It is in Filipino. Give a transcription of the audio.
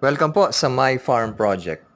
Welcome po sa My Farm Project.